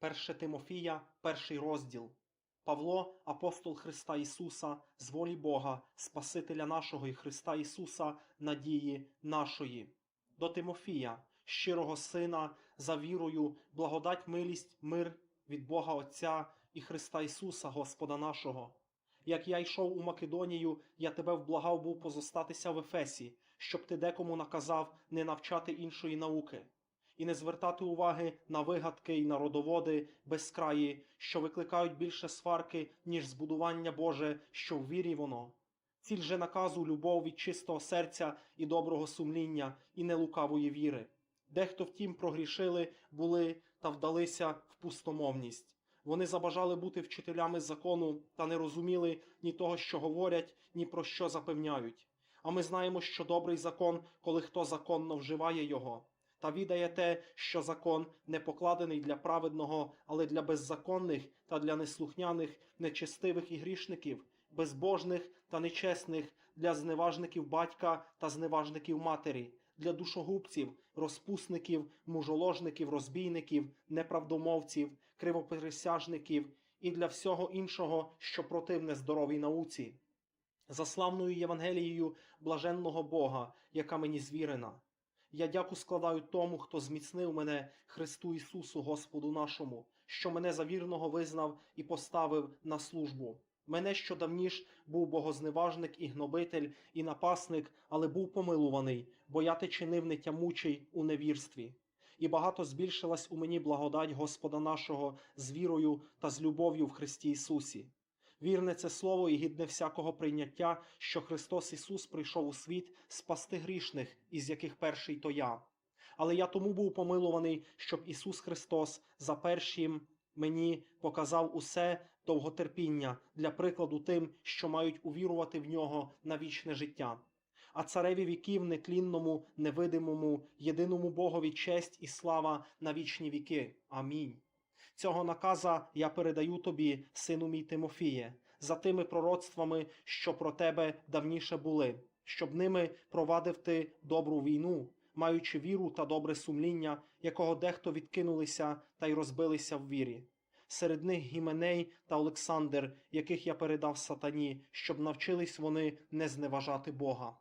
1 Тимофія, перший розділ. Павло, апостол Христа Ісуса, з волі Бога, Спасителя нашого і Христа Ісуса, надії нашої. До Тимофія, щирого Сина, за вірою, благодать, милість, мир від Бога Отця і Христа Ісуса, Господа нашого. Як я йшов у Македонію, я тебе вблагав був позостатися в Ефесі, щоб ти декому наказав не навчати іншої науки і не звертати уваги на вигадки і на родоводи безкраї, що викликають більше сварки, ніж збудування Боже, що в вірі воно. Ціль же наказу любов від чистого серця і доброго сумління, і нелукавої віри. Дехто втім прогрішили, були та вдалися в пустомовність. Вони забажали бути вчителями закону та не розуміли ні того, що говорять, ні про що запевняють. А ми знаємо, що добрий закон, коли хто законно вживає його та відає те, що закон не покладений для праведного, але для беззаконних та для неслухняних, нечестивих і грішників, безбожних та нечесних, для зневажників батька та зневажників матері, для душогубців, розпусників, мужоложників, розбійників, неправдомовців, кривопересяжників і для всього іншого, що противне здоровій науці. За славною Євангелією блаженного Бога, яка мені звірена. Я дяку складаю тому, хто зміцнив мене Христу Ісусу, Господу нашому, що мене за вірного визнав і поставив на службу. Мене, що давніш був богозневажник і гнобитель, і напасник, але був помилуваний, бо я те чинив нетямучий у невірстві. І багато збільшилась у мені благодать Господа нашого з вірою та з любов'ю в Христі Ісусі. Вірне це слово і гідне всякого прийняття, що Христос Ісус прийшов у світ спасти грішних, із яких перший то я. Але я тому був помилуваний, щоб Ісус Христос за першим мені показав усе довготерпіння для прикладу тим, що мають увірувати в нього на вічне життя. А цареві віків нетлінному, невидимому, єдиному Богові честь і слава на вічні віки. Амінь. Цього наказа я передаю тобі, сину мій Тимофіє, за тими пророцтвами, що про тебе давніше були, щоб ними провадив ти добру війну, маючи віру та добре сумління, якого дехто відкинулися та й розбилися в вірі. Серед них Гіменей та Олександр, яких я передав сатані, щоб навчились вони не зневажати Бога.